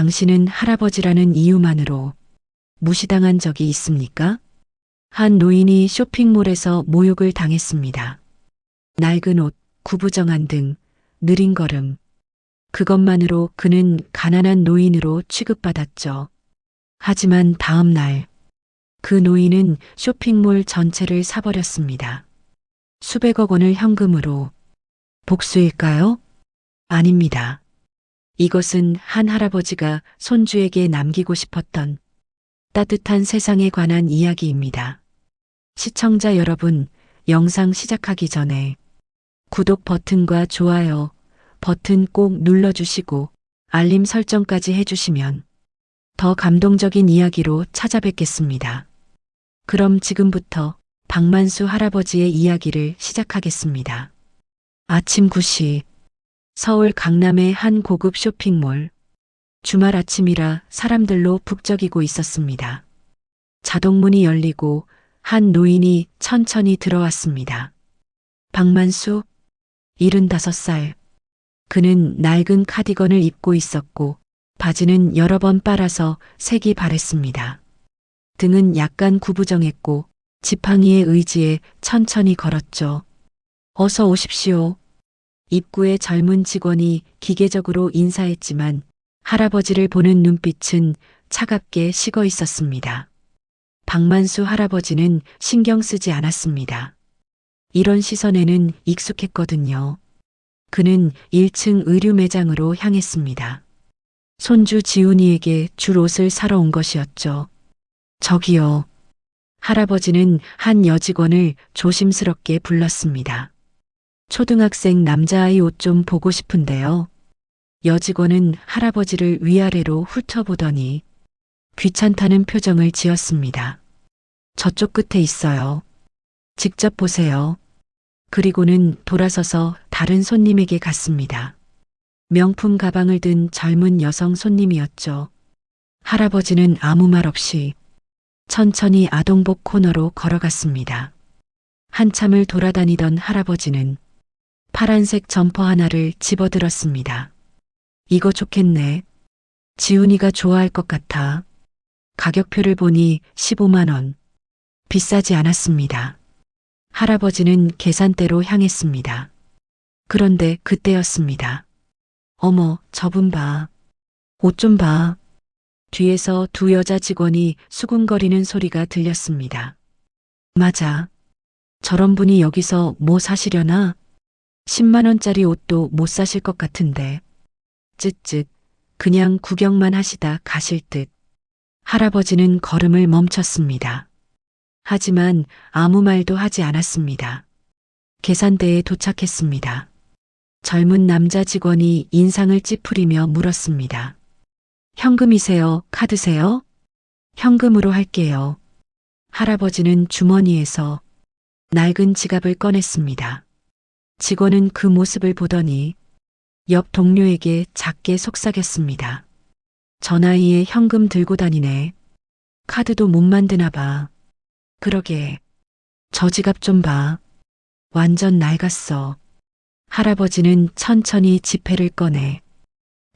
당신은 할아버지라는 이유만으로 무시당한 적이 있습니까? 한 노인이 쇼핑몰에서 모욕을 당했습니다. 낡은 옷, 구부정한 등, 느린 걸음. 그것만으로 그는 가난한 노인으로 취급받았죠. 하지만 다음 날, 그 노인은 쇼핑몰 전체를 사버렸습니다. 수백억 원을 현금으로. 복수일까요? 아닙니다. 이것은 한 할아버지가 손주에게 남기고 싶었던 따뜻한 세상에 관한 이야기입니다. 시청자 여러분, 영상 시작하기 전에 구독 버튼과 좋아요 버튼 꼭 눌러주시고 알림 설정까지 해주시면 더 감동적인 이야기로 찾아뵙겠습니다. 그럼 지금부터 박만수 할아버지의 이야기를 시작하겠습니다. 아침 9시 서울 강남의 한 고급 쇼핑몰 주말 아침이라 사람들로 북적이고 있었습니다. 자동문이 열리고 한 노인이 천천히 들어왔습니다. 박만수, 75살. 그는 낡은 카디건을 입고 있었고 바지는 여러 번 빨아서 색이 바랬습니다. 등은 약간 구부정했고 지팡이의 의지에 천천히 걸었죠. 어서 오십시오. 입구의 젊은 직원이 기계적으로 인사했지만 할아버지를 보는 눈빛은 차갑게 식어 있었습니다. 박만수 할아버지는 신경 쓰지 않았습니다. 이런 시선에는 익숙했거든요. 그는 1층 의류 매장으로 향했습니다. 손주 지훈이에게 줄 옷을 사러 온 것이었죠. 저기요. 할아버지는 한 여직원을 조심스럽게 불렀습니다. 초등학생 남자아이 옷 좀 보고 싶은데요. 여직원은 할아버지를 위아래로 훑어보더니 귀찮다는 표정을 지었습니다. 저쪽 끝에 있어요. 직접 보세요. 그리고는 돌아서서 다른 손님에게 갔습니다. 명품 가방을 든 젊은 여성 손님이었죠. 할아버지는 아무 말 없이 천천히 아동복 코너로 걸어갔습니다. 한참을 돌아다니던 할아버지는 파란색 점퍼 하나를 집어들었습니다. 이거 좋겠네. 지훈이가 좋아할 것 같아. 가격표를 보니 15만원. 비싸지 않았습니다. 할아버지는 계산대로 향했습니다. 그런데 그때였습니다. 어머, 저분 봐. 옷 좀 봐. 뒤에서 두 여자 직원이 수군거리는 소리가 들렸습니다. 맞아. 저런 분이 여기서 뭐 사시려나? 10만원짜리 옷도 못 사실 것 같은데. 쯧쯧. 그냥 구경만 하시다 가실 듯. 할아버지는 걸음을 멈췄습니다. 하지만 아무 말도 하지 않았습니다. 계산대에 도착했습니다. 젊은 남자 직원이 인상을 찌푸리며 물었습니다. 현금이세요? 카드세요? 현금으로 할게요. 할아버지는 주머니에서 낡은 지갑을 꺼냈습니다. 직원은 그 모습을 보더니 옆 동료에게 작게 속삭였습니다. 저 나이에 현금 들고 다니네. 카드도 못 만드나 봐. 그러게. 저 지갑 좀 봐. 완전 낡았어. 할아버지는 천천히 지폐를 꺼내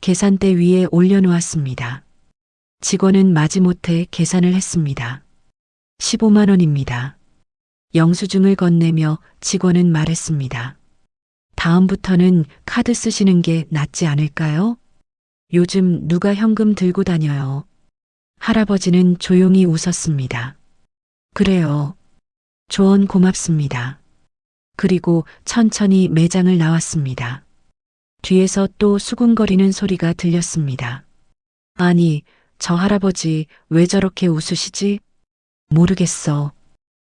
계산대 위에 올려놓았습니다. 직원은 마지못해 계산을 했습니다. 15만 원입니다. 영수증을 건네며 직원은 말했습니다. 다음부터는 카드 쓰시는 게 낫지 않을까요? 요즘 누가 현금 들고 다녀요. 할아버지는 조용히 웃었습니다. 그래요. 조언 고맙습니다. 그리고 천천히 매장을 나왔습니다. 뒤에서 또 수군거리는 소리가 들렸습니다. 아니, 저 할아버지 왜 저렇게 웃으시지? 모르겠어.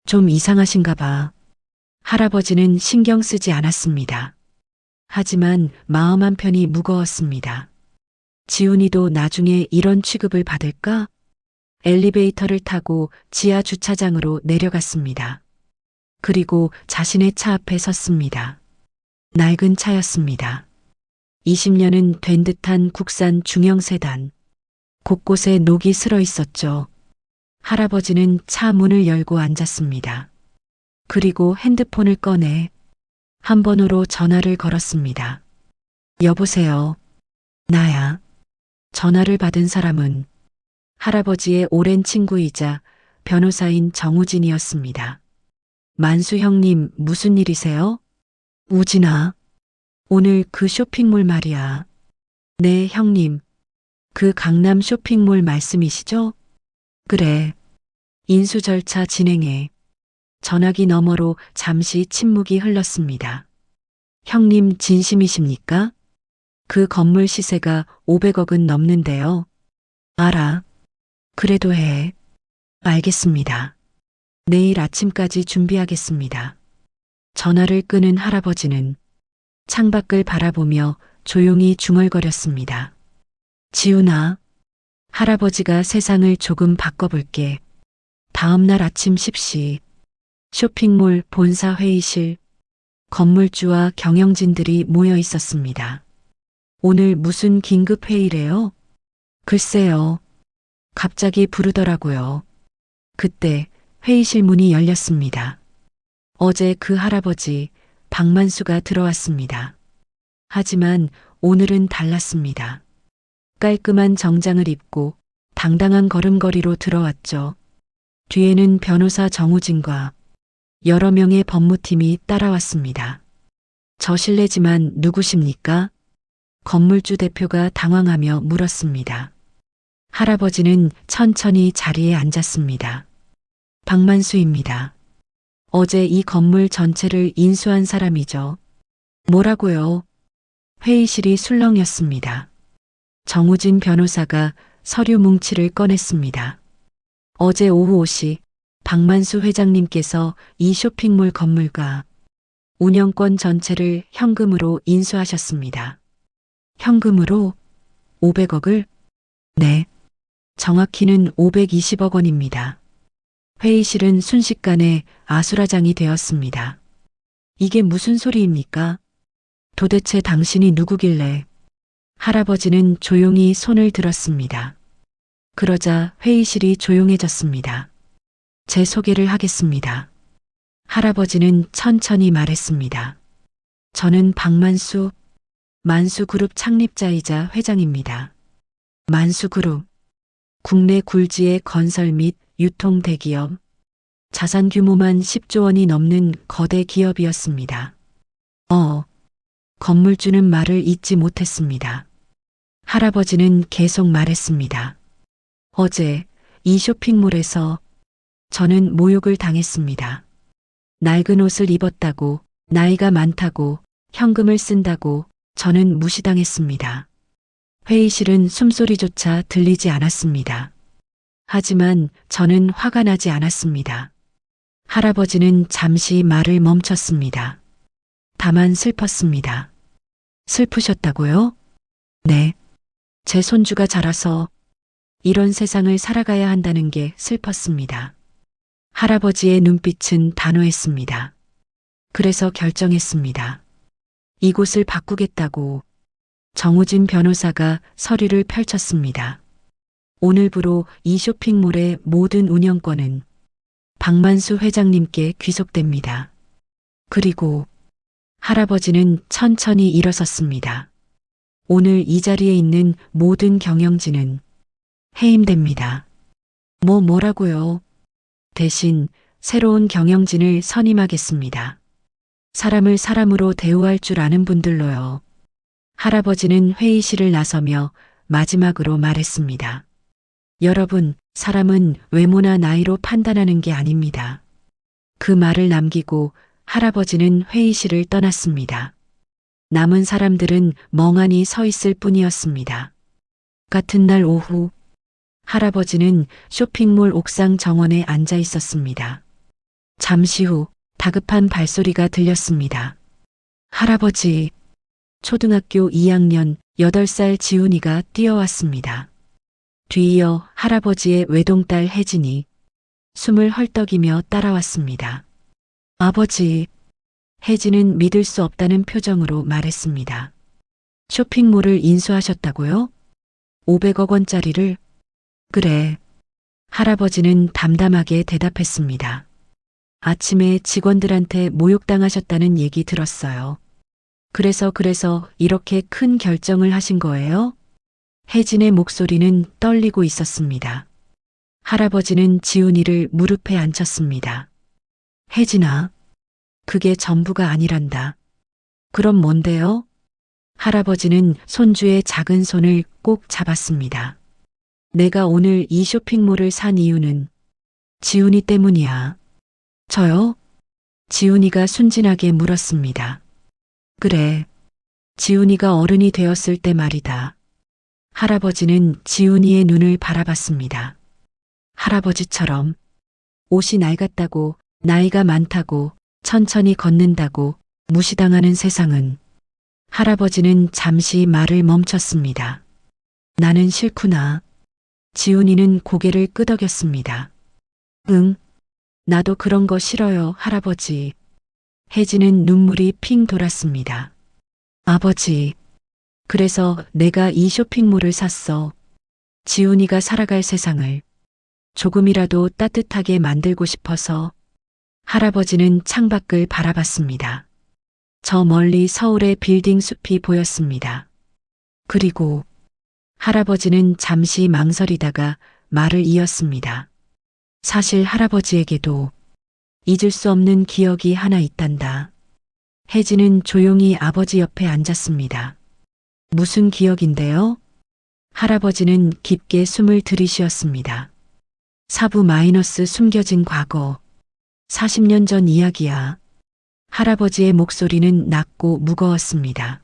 좀 이상하신가 봐. 할아버지는 신경 쓰지 않았습니다. 하지만 마음 한편이 무거웠습니다. 지훈이도 나중에 이런 취급을 받을까? 엘리베이터를 타고 지하 주차장으로 내려갔습니다. 그리고 자신의 차 앞에 섰습니다. 낡은 차였습니다. 20년은 된 듯한 국산 중형 세단. 곳곳에 녹이 슬어 있었죠. 할아버지는 차 문을 열고 앉았습니다. 그리고 핸드폰을 꺼내 한 번호로 전화를 걸었습니다. 여보세요. 나야. 전화를 받은 사람은 할아버지의 오랜 친구이자 변호사인 정우진이었습니다. 만수 형님, 무슨 일이세요? 우진아, 오늘 그 쇼핑몰 말이야. 네, 형님. 그 강남 쇼핑몰 말씀이시죠? 그래. 인수 절차 진행해. 전화기 너머로 잠시 침묵이 흘렀습니다. 형님 진심이십니까? 그 건물 시세가 500억은 넘는데요. 알아. 그래도 해. 알겠습니다. 내일 아침까지 준비하겠습니다. 전화를 끄는 할아버지는 창밖을 바라보며 조용히 중얼거렸습니다. 지훈아, 할아버지가 세상을 조금 바꿔볼게. 다음날 아침 10시 쇼핑몰 본사 회의실 건물주와 경영진들이 모여 있었습니다. 오늘 무슨 긴급 회의래요? 글쎄요. 갑자기 부르더라고요. 그때 회의실 문이 열렸습니다. 어제 그 할아버지 박만수가 들어왔습니다. 하지만 오늘은 달랐습니다. 깔끔한 정장을 입고 당당한 걸음걸이로 들어왔죠. 뒤에는 변호사 정우진과 여러 명의 법무팀이 따라왔습니다. 저 실례지만 누구십니까? 건물주 대표가 당황하며 물었습니다. 할아버지는 천천히 자리에 앉았습니다. 박만수입니다. 어제 이 건물 전체를 인수한 사람이죠. 뭐라고요? 회의실이 술렁였습니다. 정우진 변호사가 서류 뭉치를 꺼냈습니다. 어제 오후 5시 박만수 회장님께서 이 쇼핑몰 건물과 운영권 전체를 현금으로 인수하셨습니다. 현금으로 500억을? 네. 정확히는 520억 원입니다. 회의실은 순식간에 아수라장이 되었습니다. 이게 무슨 소리입니까? 도대체 당신이 누구길래? 할아버지는 조용히 손을 들었습니다. 그러자 회의실이 조용해졌습니다. 제 소개를 하겠습니다. 할아버지는 천천히 말했습니다. 저는 박만수, 만수그룹 창립자이자 회장입니다. 만수그룹, 국내 굴지의 건설 및 유통 대기업, 자산 규모만 10조 원이 넘는 거대 기업이었습니다. 어, 건물주는 말을 잊지 못했습니다. 할아버지는 계속 말했습니다. 어제 이 쇼핑몰에서 저는 모욕을 당했습니다. 낡은 옷을 입었다고, 나이가 많다고, 현금을 쓴다고 저는 무시당했습니다. 회의실은 숨소리조차 들리지 않았습니다. 하지만 저는 화가 나지 않았습니다. 할아버지는 잠시 말을 멈췄습니다. 다만 슬펐습니다. 슬프셨다고요? 네. 제 손주가 자라서 이런 세상을 살아가야 한다는 게 슬펐습니다. 할아버지의 눈빛은 단호했습니다. 그래서 결정했습니다. 이곳을 바꾸겠다고 정우진 변호사가 서류를 펼쳤습니다. 오늘부로 이 쇼핑몰의 모든 운영권은 박만수 회장님께 귀속됩니다. 그리고 할아버지는 천천히 일어섰습니다. 오늘 이 자리에 있는 모든 경영진은 해임됩니다. 뭐 뭐라고요? 대신 새로운 경영진을 선임하겠습니다. 사람을 사람으로 대우할 줄 아는 분들로요. 할아버지는 회의실을 나서며 마지막으로 말했습니다. 여러분, 사람은 외모나 나이로 판단하는 게 아닙니다. 그 말을 남기고 할아버지는 회의실을 떠났습니다. 남은 사람들은 멍하니 서 있을 뿐이었습니다. 같은 날 오후, 할아버지는 쇼핑몰 옥상 정원에 앉아 있었습니다. 잠시 후 다급한 발소리가 들렸습니다. 할아버지, 초등학교 2학년 8살 지훈이가 뛰어왔습니다. 뒤이어 할아버지의 외동딸 혜진이 숨을 헐떡이며 따라왔습니다. 아버지, 혜진은 믿을 수 없다는 표정으로 말했습니다. 쇼핑몰을 인수하셨다고요? 500억 원짜리를? 그래. 할아버지는 담담하게 대답했습니다. 아침에 직원들한테 모욕당하셨다는 얘기 들었어요. 그래서 그래서 이렇게 큰 결정을 하신 거예요? 혜진의 목소리는 떨리고 있었습니다. 할아버지는 지훈이를 무릎에 앉혔습니다. 혜진아, 그게 전부가 아니란다. 그럼 뭔데요? 할아버지는 손주의 작은 손을 꼭 잡았습니다. 내가 오늘 이 쇼핑몰을 산 이유는 지훈이 때문이야. 저요? 지훈이가 순진하게 물었습니다. 그래. 지훈이가 어른이 되었을 때 말이다. 할아버지는 지훈이의 눈을 바라봤습니다. 할아버지처럼 옷이 낡았다고 나이가 많다고 천천히 걷는다고 무시당하는 세상은 할아버지는 잠시 말을 멈췄습니다. 나는 싫구나. 지훈이는 고개를 끄덕였습니다. 응, 나도 그런 거 싫어요, 할아버지. 혜진은 눈물이 핑 돌았습니다. 아버지, 그래서 내가 이 쇼핑몰을 샀어. 지훈이가 살아갈 세상을 조금이라도 따뜻하게 만들고 싶어서 할아버지는 창밖을 바라봤습니다. 저 멀리 서울의 빌딩 숲이 보였습니다. 그리고 할아버지는 잠시 망설이다가 말을 이었습니다. 사실 할아버지에게도 잊을 수 없는 기억이 하나 있단다. 혜진은 조용히 아버지 옆에 앉았습니다. 무슨 기억인데요? 할아버지는 깊게 숨을 들이쉬었습니다. 사부 마이너스 숨겨진 과거. 40년 전 이야기야. 할아버지의 목소리는 낮고 무거웠습니다.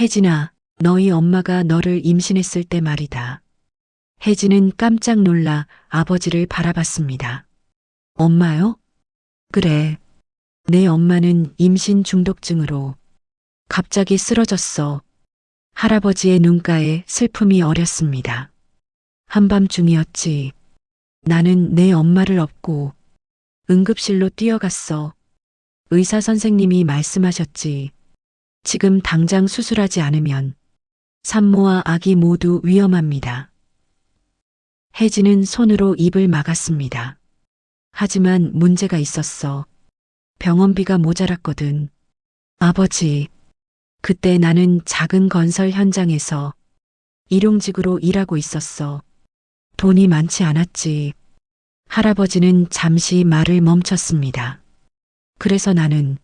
혜진아, 너희 엄마가 너를 임신했을 때 말이다. 혜진은 깜짝 놀라 아버지를 바라봤습니다. 엄마요? 그래. 내 엄마는 임신 중독증으로 갑자기 쓰러졌어. 할아버지의 눈가에 슬픔이 어렸습니다. 한밤중이었지. 나는 내 엄마를 업고 응급실로 뛰어갔어. 의사 선생님이 말씀하셨지. 지금 당장 수술하지 않으면 산모와 아기 모두 위험합니다. 혜진은 손으로 입을 막았습니다. 하지만 문제가 있었어. 병원비가 모자랐거든. 아버지, 그때 나는 작은 건설 현장에서 일용직으로 일하고 있었어. 돈이 많지 않았지. 할아버지는 잠시 말을 멈췄습니다. 그래서 나는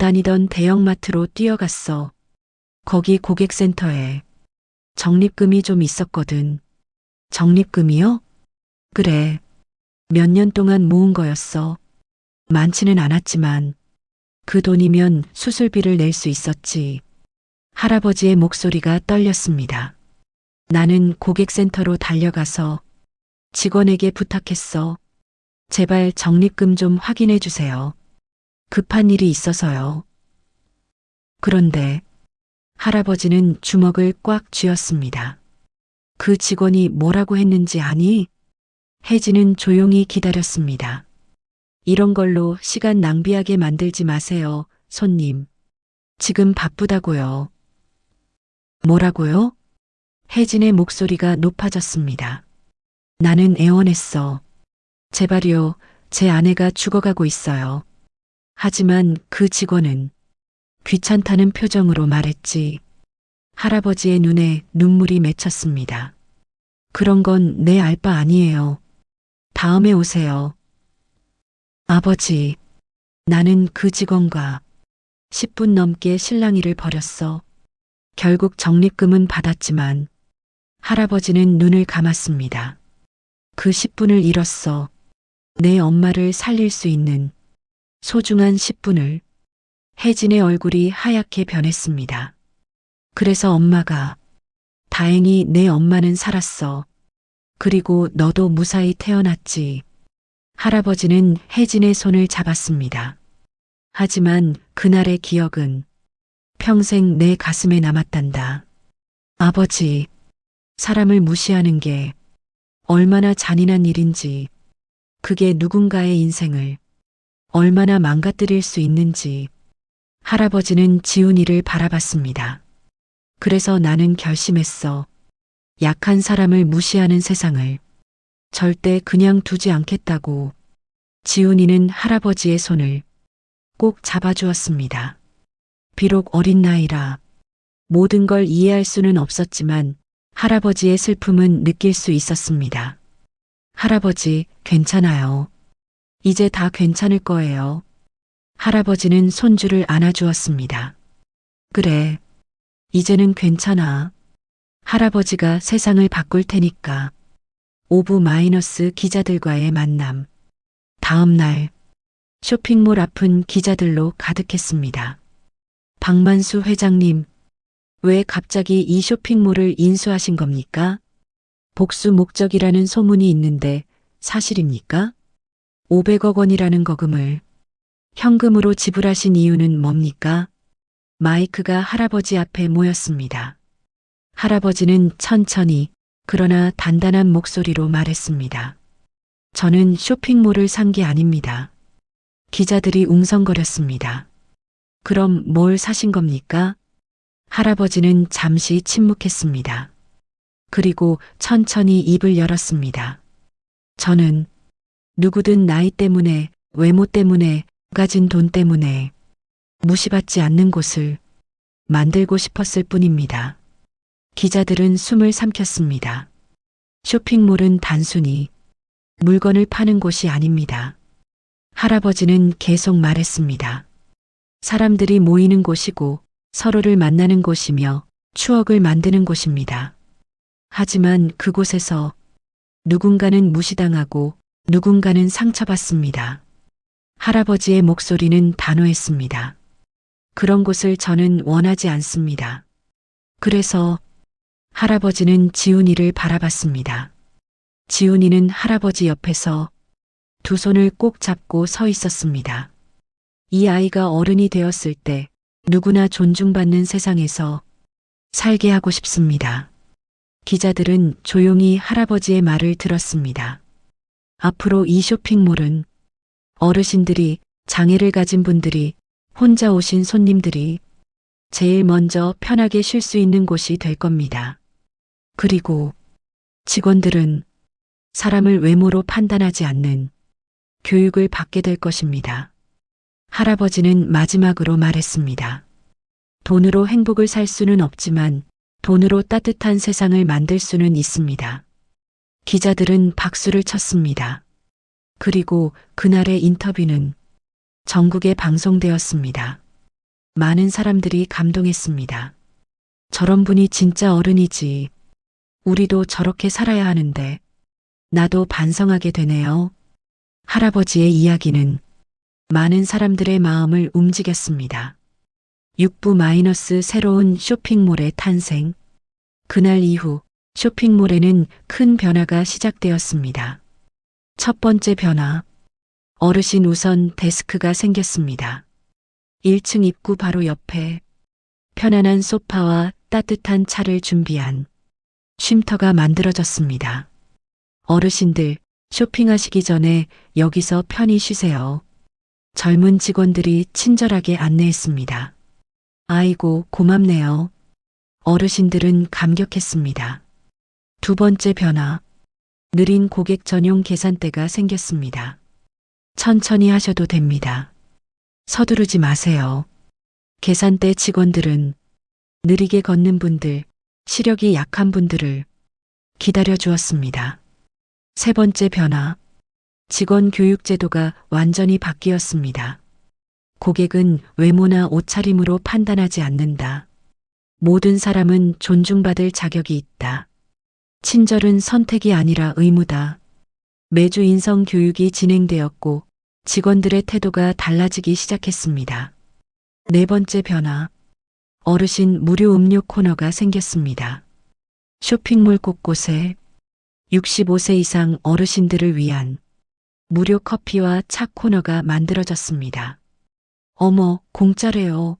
다니던 대형마트로 뛰어갔어. 거기 고객센터에 적립금이 좀 있었거든. 적립금이요? 그래. 몇 년 동안 모은 거였어. 많지는 않았지만 그 돈이면 수술비를 낼 수 있었지. 할아버지의 목소리가 떨렸습니다. 나는 고객센터로 달려가서 직원에게 부탁했어. 제발 적립금 좀 확인해 주세요. 급한 일이 있어서요. 그런데 할아버지는 주먹을 꽉 쥐었습니다. 그 직원이 뭐라고 했는지 아니? 혜진은 조용히 기다렸습니다. 이런 걸로 시간 낭비하게 만들지 마세요, 손님. 지금 바쁘다고요. 뭐라고요? 혜진의 목소리가 높아졌습니다. 나는 애원했어. 제발요, 제 아내가 죽어가고 있어요. 하지만 그 직원은 귀찮다는 표정으로 말했지. 할아버지의 눈에 눈물이 맺혔습니다. 그런 건 내 알 바 아니에요. 다음에 오세요. 아버지, 나는 그 직원과 10분 넘게 실랑이를 벌였어. 결국 적립금은 받았지만 할아버지는 눈을 감았습니다. 그 10분을 잃었어. 내 엄마를 살릴 수 있는 소중한 10분을 혜진의 얼굴이 하얗게 변했습니다. 그래서 엄마가 다행히 내 엄마는 살았어. 그리고 너도 무사히 태어났지. 할아버지는 혜진의 손을 잡았습니다. 하지만 그날의 기억은 평생 내 가슴에 남았단다. 아버지, 사람을 무시하는 게 얼마나 잔인한 일인지, 그게 누군가의 인생을 얼마나 망가뜨릴 수 있는지 할아버지는 지훈이를 바라봤습니다. 그래서 나는 결심했어. 약한 사람을 무시하는 세상을 절대 그냥 두지 않겠다고 지훈이는 할아버지의 손을 꼭 잡아주었습니다. 비록 어린 나이라 모든 걸 이해할 수는 없었지만 할아버지의 슬픔은 느낄 수 있었습니다. 할아버지, 괜찮아요. 이제 다 괜찮을 거예요. 할아버지는 손주를 안아주었습니다. 그래. 이제는 괜찮아. 할아버지가 세상을 바꿀 테니까. 오브 마이너스 기자들과의 만남. 다음 날, 쇼핑몰 앞은 기자들로 가득했습니다. 박만수 회장님, 왜 갑자기 이 쇼핑몰을 인수하신 겁니까? 복수 목적이라는 소문이 있는데 사실입니까? 500억 원이라는 거금을 현금으로 지불하신 이유는 뭡니까? 마이크가 할아버지 앞에 모였습니다. 할아버지는 천천히 그러나 단단한 목소리로 말했습니다. 저는 쇼핑몰을 산 게 아닙니다. 기자들이 웅성거렸습니다. 그럼 뭘 사신 겁니까? 할아버지는 잠시 침묵했습니다. 그리고 천천히 입을 열었습니다. 저는 누구든 나이 때문에, 외모 때문에, 가진 돈 때문에 무시받지 않는 곳을 만들고 싶었을 뿐입니다. 기자들은 숨을 삼켰습니다. 쇼핑몰은 단순히 물건을 파는 곳이 아닙니다. 할아버지는 계속 말했습니다. 사람들이 모이는 곳이고 서로를 만나는 곳이며 추억을 만드는 곳입니다. 하지만 그곳에서 누군가는 무시당하고 누군가는 상처받습니다. 할아버지의 목소리는 단호했습니다. 그런 곳을 저는 원하지 않습니다. 그래서 할아버지는 지훈이를 바라봤습니다. 지훈이는 할아버지 옆에서 두 손을 꼭 잡고 서 있었습니다. 이 아이가 어른이 되었을 때 누구나 존중받는 세상에서 살게 하고 싶습니다. 기자들은 조용히 할아버지의 말을 들었습니다. 앞으로 이 쇼핑몰은 어르신들이, 장애를 가진 분들이, 혼자 오신 손님들이 제일 먼저 편하게 쉴 수 있는 곳이 될 겁니다. 그리고 직원들은 사람을 외모로 판단하지 않는 교육을 받게 될 것입니다. 할아버지는 마지막으로 말했습니다. 돈으로 행복을 살 수는 없지만 돈으로 따뜻한 세상을 만들 수는 있습니다. 기자들은 박수를 쳤습니다. 그리고 그날의 인터뷰는 전국에 방송되었습니다. 많은 사람들이 감동했습니다. 저런 분이 진짜 어른이지. 우리도 저렇게 살아야 하는데 나도 반성하게 되네요. 할아버지의 이야기는 많은 사람들의 마음을 움직였습니다. 6부 마이너스 새로운 쇼핑몰의 탄생. 그날 이후 쇼핑몰에는 큰 변화가 시작되었습니다. 첫 번째 변화. 어르신 우선 데스크가 생겼습니다. 1층 입구 바로 옆에 편안한 소파와 따뜻한 차를 준비한 쉼터가 만들어졌습니다. 어르신들 쇼핑하시기 전에 여기서 편히 쉬세요. 젊은 직원들이 친절하게 안내했습니다. 아이고, 고맙네요. 어르신들은 감격했습니다. 두 번째 변화. 느린 고객 전용 계산대가 생겼습니다. 천천히 하셔도 됩니다. 서두르지 마세요. 계산대 직원들은 느리게 걷는 분들, 시력이 약한 분들을 기다려 주었습니다. 세 번째 변화. 직원 교육 제도가 완전히 바뀌었습니다. 고객은 외모나 옷차림으로 판단하지 않는다. 모든 사람은 존중받을 자격이 있다. 친절은 선택이 아니라 의무다. 매주 인성 교육이 진행되었고 직원들의 태도가 달라지기 시작했습니다. 네 번째 변화. 어르신 무료 음료 코너가 생겼습니다. 쇼핑몰 곳곳에 65세 이상 어르신들을 위한 무료 커피와 차 코너가 만들어졌습니다. 어머, 공짜래요.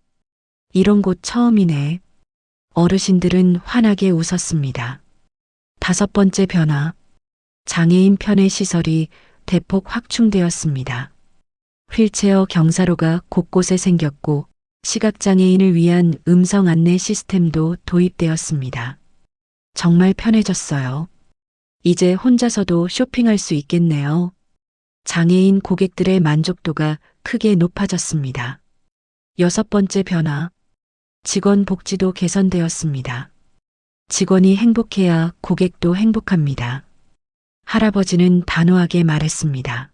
이런 곳 처음이네. 어르신들은 환하게 웃었습니다. 다섯 번째 변화. 장애인 편의 시설이 대폭 확충되었습니다. 휠체어 경사로가 곳곳에 생겼고 시각장애인을 위한 음성 안내 시스템도 도입되었습니다. 정말 편해졌어요. 이제 혼자서도 쇼핑할 수 있겠네요. 장애인 고객들의 만족도가 크게 높아졌습니다. 여섯 번째 변화. 직원 복지도 개선되었습니다. 직원이 행복해야 고객도 행복합니다. 할아버지는 단호하게 말했습니다.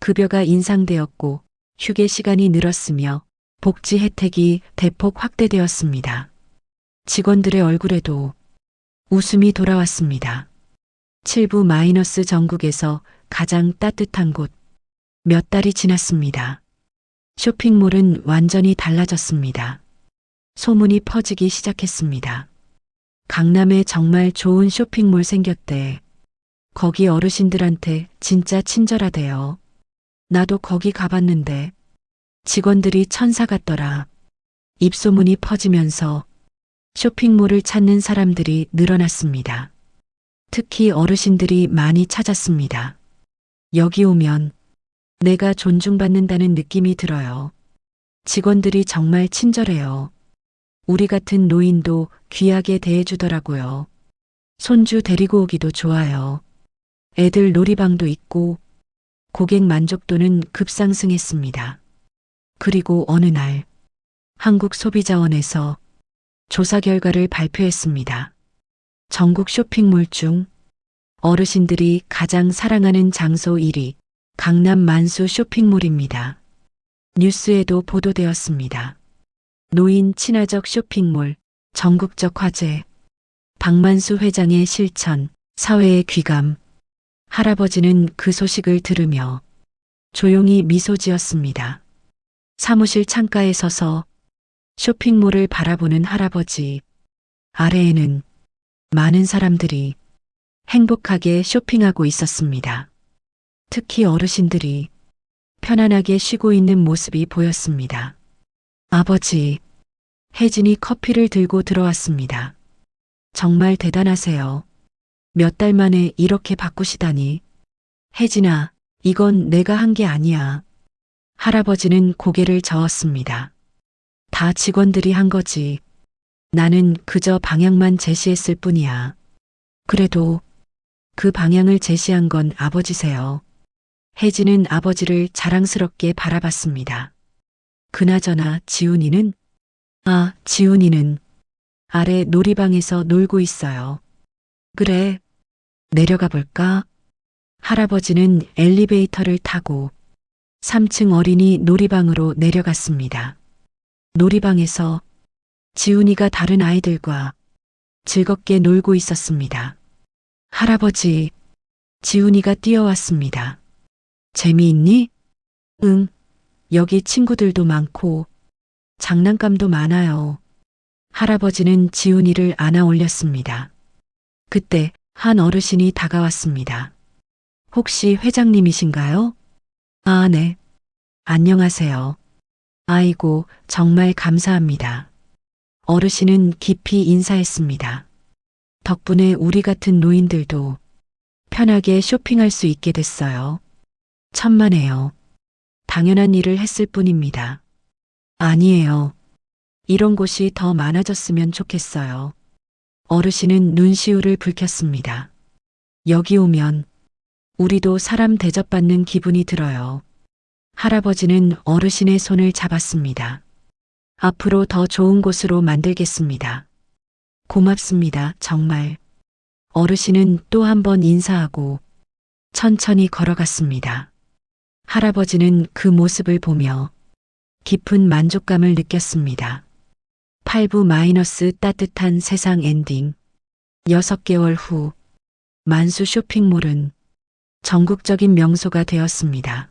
급여가 인상되었고 휴게 시간이 늘었으며 복지 혜택이 대폭 확대되었습니다. 직원들의 얼굴에도 웃음이 돌아왔습니다. 7부 마이너스 전국에서 가장 따뜻한 곳. 몇 달이 지났습니다. 쇼핑몰은 완전히 달라졌습니다. 소문이 퍼지기 시작했습니다. 강남에 정말 좋은 쇼핑몰 생겼대. 거기 어르신들한테 진짜 친절하대요. 나도 거기 가봤는데 직원들이 천사 같더라. 입소문이 퍼지면서 쇼핑몰을 찾는 사람들이 늘어났습니다. 특히 어르신들이 많이 찾았습니다. 여기 오면 내가 존중받는다는 느낌이 들어요. 직원들이 정말 친절해요. 우리 같은 노인도 귀하게 대해주더라고요. 손주 데리고 오기도 좋아요. 애들 놀이방도 있고 고객 만족도는 급상승했습니다. 그리고 어느 날 한국소비자원에서 조사 결과를 발표했습니다. 전국 쇼핑몰 중 어르신들이 가장 사랑하는 장소 1위 강남 만수 쇼핑몰입니다. 뉴스에도 보도되었습니다. 노인 친화적 쇼핑몰 전국적 화제 박만수 회장의 실천 사회의 귀감 할아버지는 그 소식을 들으며 조용히 미소 지었습니다. 사무실 창가에 서서 쇼핑몰을 바라보는 할아버지 아래에는 많은 사람들이 행복하게 쇼핑하고 있었습니다. 특히 어르신들이 편안하게 쉬고 있는 모습이 보였습니다. 아버지, 혜진이 커피를 들고 들어왔습니다. 정말 대단하세요. 몇 달 만에 이렇게 바꾸시다니. 혜진아, 이건 내가 한 게 아니야. 할아버지는 고개를 저었습니다. 다 직원들이 한 거지. 나는 그저 방향만 제시했을 뿐이야. 그래도 그 방향을 제시한 건 아버지세요. 혜진은 아버지를 자랑스럽게 바라봤습니다. 그나저나 지훈이는? 아, 지훈이는 아래 놀이방에서 놀고 있어요. 그래. 내려가 볼까? 할아버지는 엘리베이터를 타고 3층 어린이 놀이방으로 내려갔습니다. 놀이방에서 지훈이가 다른 아이들과 즐겁게 놀고 있었습니다. 할아버지, 지훈이가 뛰어왔습니다. 재미있니? 응, 여기 친구들도 많고 장난감도 많아요. 할아버지는 지훈이를 안아 올렸습니다. 그때 한 어르신이 다가왔습니다. 혹시 회장님이신가요? 아, 네. 안녕하세요. 아이고, 정말 감사합니다. 어르신은 깊이 인사했습니다. 덕분에 우리 같은 노인들도 편하게 쇼핑할 수 있게 됐어요. 천만에요. 당연한 일을 했을 뿐입니다. 아니에요. 이런 곳이 더 많아졌으면 좋겠어요. 어르신은 눈시울을 붉혔습니다. 여기 오면 우리도 사람 대접받는 기분이 들어요. 할아버지는 어르신의 손을 잡았습니다. 앞으로 더 좋은 곳으로 만들겠습니다. 고맙습니다, 정말. 어르신은 또 한 번 인사하고 천천히 걸어갔습니다. 할아버지는 그 모습을 보며 깊은 만족감을 느꼈습니다. 8부 마이너스 따뜻한 세상 엔딩. 6개월 후 만수 쇼핑몰은 전국적인 명소가 되었습니다.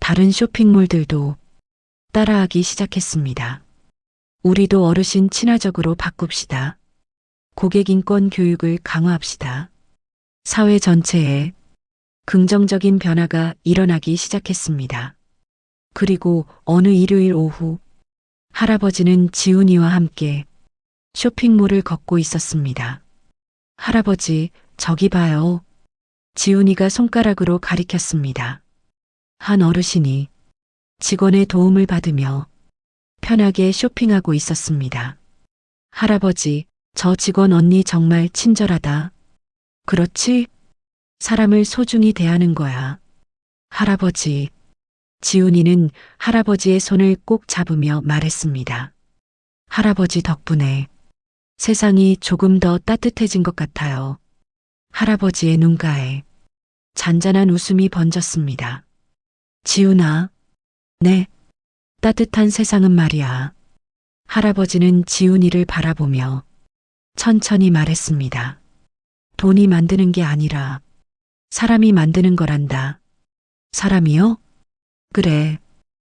다른 쇼핑몰들도 따라하기 시작했습니다. 우리도 어르신 친화적으로 바꿉시다. 고객 인권 교육을 강화합시다. 사회 전체에 긍정적인 변화가 일어나기 시작했습니다. 그리고 어느 일요일 오후 할아버지는 지훈이와 함께 쇼핑몰을 걷고 있었습니다. 할아버지, 저기 봐요. 지훈이가 손가락으로 가리켰습니다. 한 어르신이 직원의 도움을 받으며 편하게 쇼핑하고 있었습니다. 할아버지, 저 직원 언니 정말 친절하다. 그렇지? 사람을 소중히 대하는 거야. 할아버지. 지훈이는 할아버지의 손을 꼭 잡으며 말했습니다. 할아버지 덕분에 세상이 조금 더 따뜻해진 것 같아요. 할아버지의 눈가에 잔잔한 웃음이 번졌습니다. 지훈아, 네, 따뜻한 세상은 말이야. 할아버지는 지훈이를 바라보며 천천히 말했습니다. 돈이 만드는 게 아니라 사람이 만드는 거란다. 사람이요? 그래.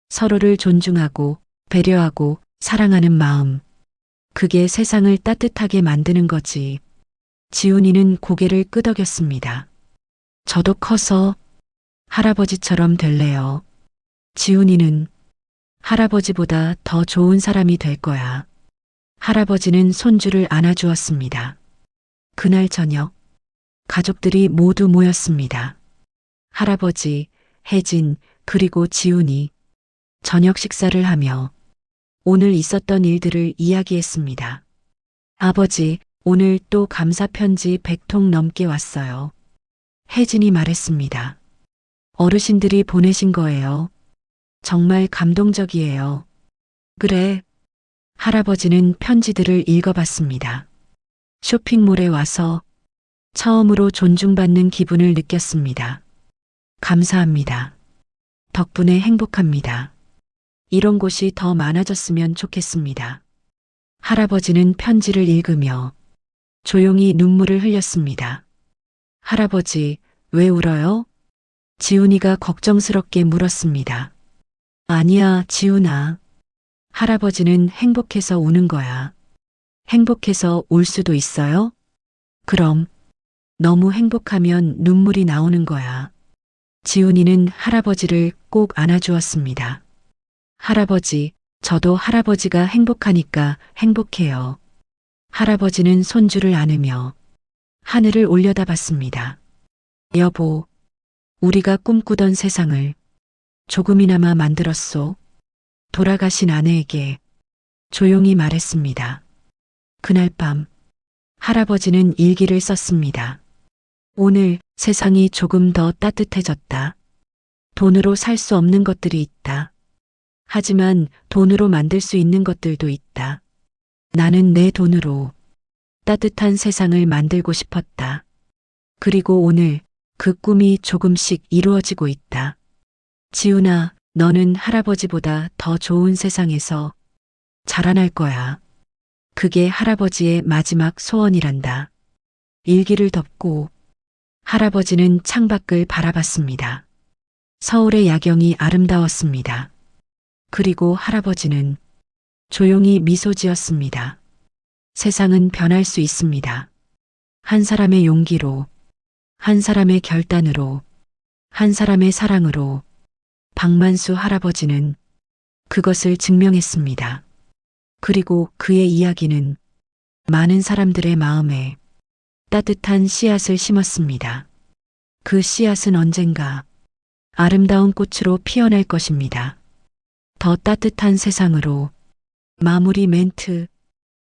서로를 존중하고 배려하고 사랑하는 마음. 그게 세상을 따뜻하게 만드는 거지. 지훈이는 고개를 끄덕였습니다. 저도 커서 할아버지처럼 될래요. 지훈이는 할아버지보다 더 좋은 사람이 될 거야. 할아버지는 손주를 안아주었습니다. 그날 저녁, 가족들이 모두 모였습니다. 할아버지, 혜진, 그리고 지훈이 저녁 식사를 하며 오늘 있었던 일들을 이야기했습니다. 아버지, 오늘 또 감사 편지 100통 넘게 왔어요. 혜진이 말했습니다. 어르신들이 보내신 거예요. 정말 감동적이에요. 그래. 할아버지는 편지들을 읽어봤습니다. 쇼핑몰에 와서 처음으로 존중받는 기분을 느꼈습니다. 감사합니다. 덕분에 행복합니다. 이런 곳이 더 많아졌으면 좋겠습니다. 할아버지는 편지를 읽으며 조용히 눈물을 흘렸습니다. 할아버지, 왜 울어요? 지훈이가 걱정스럽게 물었습니다. 아니야, 지훈아. 할아버지는 행복해서 우는 거야. 행복해서 울 수도 있어요? 그럼 너무 행복하면 눈물이 나오는 거야. 지훈이는 할아버지를 꼭 안아주었습니다. 할아버지, 저도 할아버지가 행복하니까 행복해요. 할아버지는 손주를 안으며 하늘을 올려다봤습니다. 여보, 우리가 꿈꾸던 세상을 조금이나마 만들었소. 돌아가신 아내에게 조용히 말했습니다. 그날 밤 할아버지는 일기를 썼습니다. 오늘 세상이 조금 더 따뜻해졌다. 돈으로 살 수 없는 것들이 있다. 하지만 돈으로 만들 수 있는 것들도 있다. 나는 내 돈으로 따뜻한 세상을 만들고 싶었다. 그리고 오늘 그 꿈이 조금씩 이루어지고 있다. 지훈아, 너는 할아버지보다 더 좋은 세상에서 자라날 거야. 그게 할아버지의 마지막 소원이란다. 일기를 덮고 할아버지는 창밖을 바라봤습니다. 서울의 야경이 아름다웠습니다. 그리고 할아버지는 조용히 미소 지었습니다. 세상은 변할 수 있습니다. 한 사람의 용기로, 한 사람의 결단으로, 한 사람의 사랑으로 박만수 할아버지는 그것을 증명했습니다. 그리고 그의 이야기는 많은 사람들의 마음에 따뜻한 씨앗을 심었습니다. 그 씨앗은 언젠가 아름다운 꽃으로 피어날 것입니다. 더 따뜻한 세상으로 마무리 멘트.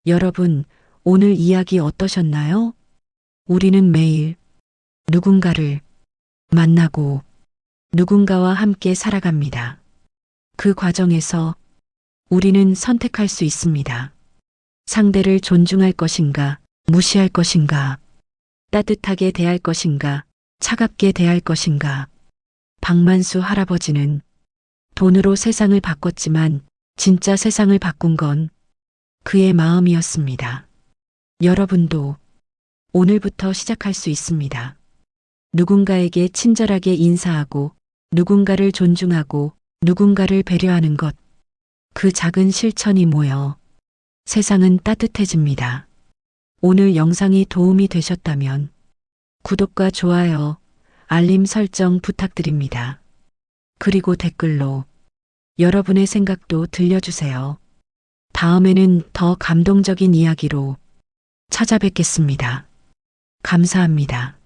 여러분, 오늘 이야기 어떠셨나요? 우리는 매일 누군가를 만나고 누군가와 함께 살아갑니다. 그 과정에서 우리는 선택할 수 있습니다. 상대를 존중할 것인가, 무시할 것인가, 따뜻하게 대할 것인가, 차갑게 대할 것인가. 박만수 할아버지는 돈으로 세상을 바꿨지만 진짜 세상을 바꾼 건 그의 마음이었습니다. 여러분도 오늘부터 시작할 수 있습니다. 누군가에게 친절하게 인사하고 누군가를 존중하고 누군가를 배려하는 것. 그 작은 실천이 모여 세상은 따뜻해집니다. 오늘 영상이 도움이 되셨다면 구독과 좋아요, 알림 설정 부탁드립니다. 그리고 댓글로 여러분의 생각도 들려주세요. 다음에는 더 감동적인 이야기로 찾아뵙겠습니다. 감사합니다.